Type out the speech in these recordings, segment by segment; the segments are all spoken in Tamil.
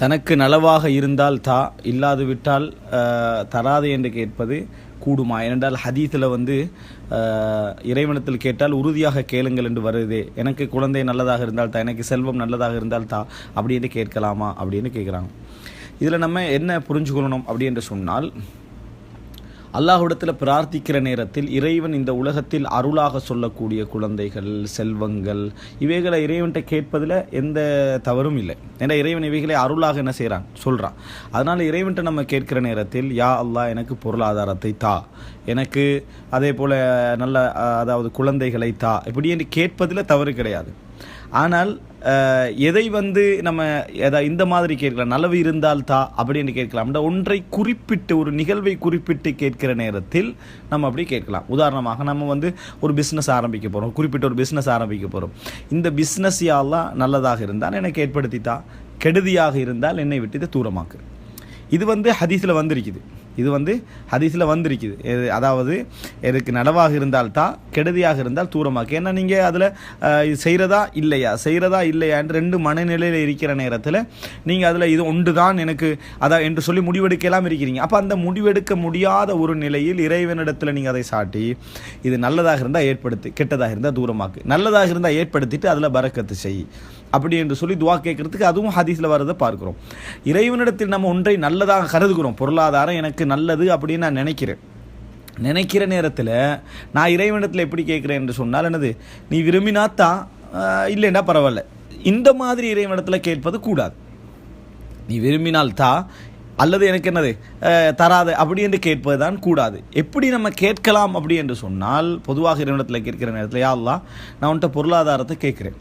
தனக்கு நலவாக இருந்தால் தா இல்லாது விட்டால் தராது என்று கேட்பது கூடுமா? ஏனென்றால் ஹதீஸில் வந்து இறைவனத்தில் கேட்டால் உறுதியாக கேளுங்கள் என்று வருதே. எனக்கு குழந்தை நல்லதாக இருந்தால் தா எனக்கு செல்வம் நல்லதாக இருந்தால் தா அப்படின்னு கேட்கலாமா? அப்படின்னு கேட்குறாங்க. இதில் நம்ம என்ன புரிஞ்சுக்கொள்ளணும் அப்படி என்று சொன்னால் அல்லாஹுடத்தில் பிரார்த்திக்கிற நேரத்தில் இறைவன் இந்த உலகத்தில் அருளாக சொல்லக்கூடிய குழந்தைகள் செல்வங்கள் இவைகளை இறைவன்கிட்ட கேட்பதில் எந்த தவறும் இல்லை. ஏன்னா இறைவன் இவைகளை அருளாக என்ன செய்கிறான் சொல்கிறான் அதனால் இறைவன்கிட்ட நம்ம கேட்கிற நேரத்தில் யா அல்லாஹ் எனக்கு பொருளாதாரத்தை தா. எனக்கு அதே போல் நல்ல அதாவது குழந்தைகளை தா. இப்படி என்று கேட்பதில் தவறு கிடையாது. ஆனால் எதை வந்து நம்ம எதா இந்த மாதிரி கேட்கலாம் நலவு இருந்தால் தா அப்படின்னு கேட்கலாம். இந்த ஒன்றை குறிப்பிட்டு ஒரு நிகழ்வை குறிப்பிட்டு கேட்கிற நேரத்தில் நம்ம அப்படி கேட்கலாம். உதாரணமாக நம்ம வந்து ஒரு பிஸ்னஸ் ஆரம்பிக்க போகிறோம் குறிப்பிட்ட ஒரு பிஸ்னஸ் ஆரம்பிக்க போகிறோம் இந்த பிஸ்னஸ் யாரெல்லாம் நல்லதாக இருந்தால் எனக்கு ஏற்படுத்தித்தா கெடுதியாக இருந்தால் என்னை விட்டு இதை தூரமாக்கு. இது வந்து ஹதீஸில் வந்திருக்குது. இது வந்து ஹதீஸில் வந்திருக்குது. எது- அதாவது எதுக்கு நனவாக இருந்தால் தான் கெடுதியாக இருந்தால் தூரமாக்கு. ஏன்னா நீங்கள் அதில் செய்கிறதா இல்லையா? செய்கிறதா இல்லையான்னு ரெண்டு மனநிலையில் இருக்கிற நேரத்தில் நீங்கள் அதில் இது ஒன்று தான் எனக்கு அதான் என்று சொல்லி முடிவெடுக்கலாம் இருக்கிறீங்க. அப்போ அந்த முடிவெடுக்க முடியாத ஒரு நிலையில் இறைவனிடத்தில் நீங்கள் அதை சாட்டி இது நல்லதாக இருந்தால் ஏற்படுத்து கெட்டதாக இருந்தால் தூரமாக்கு. நல்லதாக இருந்தால் ஏற்படுத்திட்டு அதில் பறக்கத்து செய். அப்படி என்று சொல்லி துவா கேட்கறதுக்கு அதுவும் ஹதீஸில் வரதை பார்க்குறோம். இறைவனிடத்தில் நம்ம ஒன்றை நல்லதாக கருதுகிறோம். பொருளாதாரம் எனக்கு நல்லது அப்படின்னு நான் நினைக்கிறேன். நினைக்கிற நேரத்தில் நான் இறைவனத்தில் எப்படி கேட்குறேன் என்று சொன்னால் என்னது? நீ விரும்பினா தான் இல்லைன்னா பரவாயில்ல. இந்த மாதிரி இறைவனத்தில் கேட்பது கூடாது. நீ விரும்பினால் தான் அல்லது எனக்கு என்னது தராது அப்படி என்று கேட்பது தான் கூடாது. எப்படி நம்ம கேட்கலாம் அப்படி என்று சொன்னால் பொதுவாக இறைவனத்தில் கேட்கிற நேரத்தில் யாரெல்லாம் நான் உன்கிட்ட பொருளாதாரத்தை கேட்குறேன்.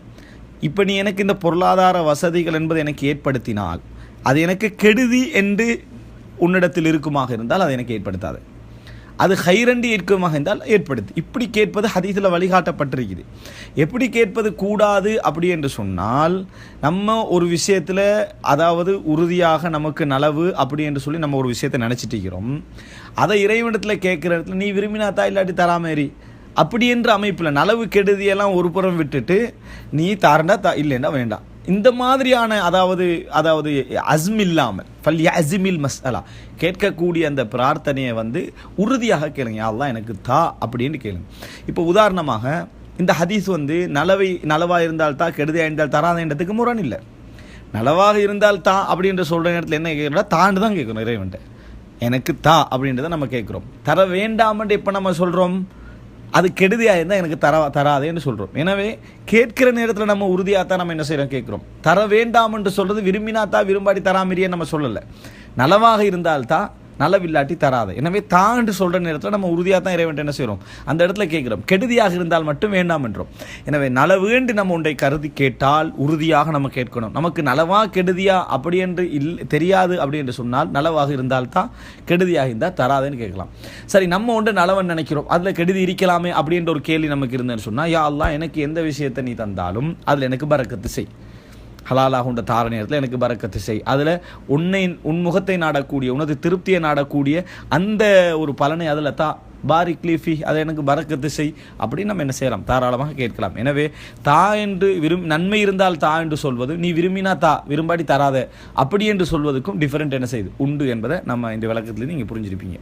இப்போ நீ எனக்கு இந்த பொருளாதார வசதிகள் என்பது எனக்கு ஏற்படுத்தினால் அது எனக்கு கெடுதி என்று உன்னிடத்தில் இருக்குமாக இருந்தால் அதை எனக்கு ஏற்படுத்தாது. அது ஹைரண்டி ஏற்கமாக இருந்தால் ஏற்படுது. இப்படி கேட்பது ஹதீஸில் வழிகாட்டப்பட்டிருக்குது. எப்படி கேட்பது கூடாது அப்படி என்று சொன்னால் நம்ம ஒரு விஷயத்தில் அதாவது உறுதியாக நமக்கு நலவு அப்படி என்று சொல்லி நம்ம ஒரு விஷயத்தை நினச்சிட்டு இருக்கிறோம். அதை இறைவனத்தில் கேட்குற இடத்துல நீ விரும்பினாத்தா இல்லாட்டி தராமேரி அப்படி என்ற அமைப்பில் நலவு கெடுதியெல்லாம் ஒரு புறம் விட்டுட்டு நீ தாரண்டா தா இல்லைன்னா வேண்டாம். இந்த மாதிரியான அதாவது அதாவது அஸ்ம் இல்லாமல் ஃபல் அசிமில் மஸ்அலா கேட்கக்கூடிய அந்த பிரார்த்தனையை வந்து உறுதியாக கேளுங்க. யாரெல்லாம் எனக்கு தா அப்படின்னு கேளுங்க. இப்போ உதாரணமாக இந்த ஹதீஸ் வந்து நலவை நலவாக இருந்தால் தா கெடுதியாக இருந்தால் இடத்துக்கு முரண் இல்லை. நலவாக இருந்தால் தா அப்படின்ற சொல்கிற நேரத்தில் என்ன கேட்குறோம்னா தாண்டு தான் கேட்கணும் இறைவன்ட்ட. எனக்கு தா அப்படின்றத நம்ம கேட்குறோம். தர வேண்டாமன்ட்டு இப்போ நம்ம சொல்கிறோம் அது கெடுதியாக இருந்தால் எனக்கு தர தராதேன்னு சொல்கிறோம் எனவே கேட்கிற நேரத்தில் நம்ம உறுதியாக தான் நம்ம என்ன செய்கிறோம் கேட்குறோம். தர வேண்டாம் என்று சொல்கிறது விரும்பினாத்தா விரும்பாடி தராமரியே நம்ம சொல்லலை. நலவாக இருந்தால்தான் நலவில்லாட்டி தராது. எனவே தான் என்று சொல்கிற நேரத்தில் நம்ம உறுதியாக தான் இறைவன் என்ன செய்கிறோம் அந்த இடத்துல கேட்குறோம். கெடுதியாக இருந்தால் மட்டும் வேண்டாம் என்றோம். எனவே நலவேண்டு நம்ம ஒன்றை கருதி கேட்டால் உறுதியாக நம்ம கேட்கணும். நமக்கு நலவா கெடுதியா அப்படி என்று இல் தெரியாது அப்படி என்று சொன்னால் நலவாக இருந்தால் தான் கெடுதியாக இருந்தால் தராதுன்னு கேட்கலாம். சரி நம்ம ஒன்று நலவன் நினைக்கிறோம். அதில் கெடுதி இருக்கலாமே அப்படின்ற ஒரு கேள்வி நமக்கு இருந்தேன்னு சொன்னால் யா அல்லாஹ் எனக்கு எந்த விஷயத்தை நீ தந்தாலும் அதில் எனக்கு பறக்கத்து செய். ஹலாலாக உண்ட தார நேரத்தில் எனக்கு பறக்கத்து செய். அதில் உன்னை உன் முகத்தை நாடக்கூடிய உனது திருப்தியை நாடக்கூடிய அந்த ஒரு பலனை அதில் தா பாரி லீஃபி அதை எனக்கு பறக்கத்து செய் அப்படின்னு நம்ம என்ன செய்யலாம்? தாராளமாக கேட்கலாம். எனவே தா என்று விரும் நன்மை இருந்தால் தா என்று சொல்வது நீ விரும்பினா தா விரும்பாடி தராத அப்படி என்று சொல்வதற்கும் டிஃப்ரெண்ட் என்ன செய்யுது உண்டு என்பதை நம்ம இந்த விளக்கத்துலேருந்து நீங்கள் புரிஞ்சிருப்பீங்க.